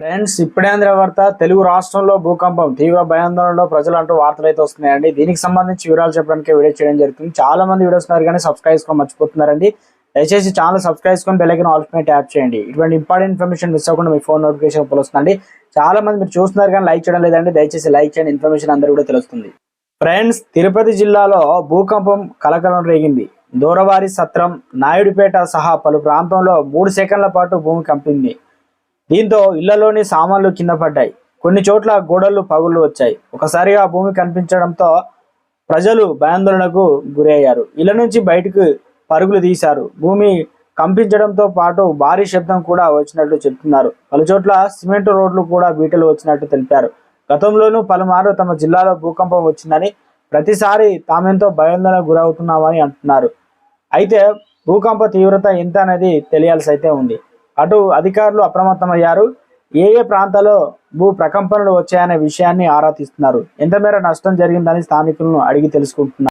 Friends ఇప్పుడే అందిన వార్త తెలుగు రాష్ట్రంలో భూకంపం తీవ్ర భయాందోళనలో ప్రజలు అంటూ వార్తలు అయితే వస్తున్నాయండి. దీనికి సంబంధించి వివరాలు చెప్పడానికి వీడియో చేయడం జరుగుతుంది. చాలా మంది వీడియోస్ ఉన్నారు కానీ సబ్స్క్రైబ్ చేసుకొని మర్చిపోతున్నారండి. దయచేసి ఛానల్ సబ్స్క్రైబ్ చేసుకొని బెల్ ఐకన్ ట్యాప్ చేయండి. ఇటువంటి ఇంపార్టెంట్ ఇన్ఫర్మేషన్ మిస్ అవ్వకుండా మీ ఫోన్ నోటిఫికేషన్ వస్తుందండి. చాలా మంది మీరు చూస్తున్నారు కానీ లైక్ చేయడం లేదండి. దయచేసి లైక్ చేయండి. ఇన్ఫర్మేషన్ అందరూ కూడా తెలుస్తుంది. ఫ్రెండ్స్ తిరుపతి జిల్లాలో భూకంపం కలకలం రేగింది. దూరవారి సత్రం నాయుడుపేట సహా పలు ప్రాంతంలో మూడు సెకండ్ల పాటు భూమి కంపింది. దీంతో ఇళ్ళలోని సామాన్లు కింద పడ్డాయి. కొన్ని చోట్ల గోడలు పగుళ్ళు వచ్చాయి. ఒకసారిగా భూమి కనిపించడంతో ప్రజలు భయాందోళనకు గురయ్యారు. ఇళ్ళ నుంచి బయటకు పరుగులు తీశారు. భూమి కంపించడంతో పాటు భారీ శబ్దం కూడా వచ్చినట్లు చెప్తున్నారు. పలు చోట్ల సిమెంట్ రోడ్లు కూడా బీటలు వచ్చినట్టు తెలిపారు. గతంలోనూ పలుమారు తమ జిల్లాలో భూకంపం వచ్చిందని ప్రతిసారి తామెంతో భయాందోళనకు గురవుతున్నామని అంటున్నారు. అయితే భూకంప తీవ్రత ఎంత అనేది తెలియాల్సి అయితే ఉంది. అటు అధికారులు అప్రమత్తమయ్యారు. ఏ ఏ ప్రాంతాల్లో భూ ప్రకంపనలు వచ్చాయనే విషయాన్ని ఆరా తీస్తున్నారు. ఎంత మేర నష్టం జరిగిందని స్థానికులను అడిగి తెలుసుకుంటున్నారు.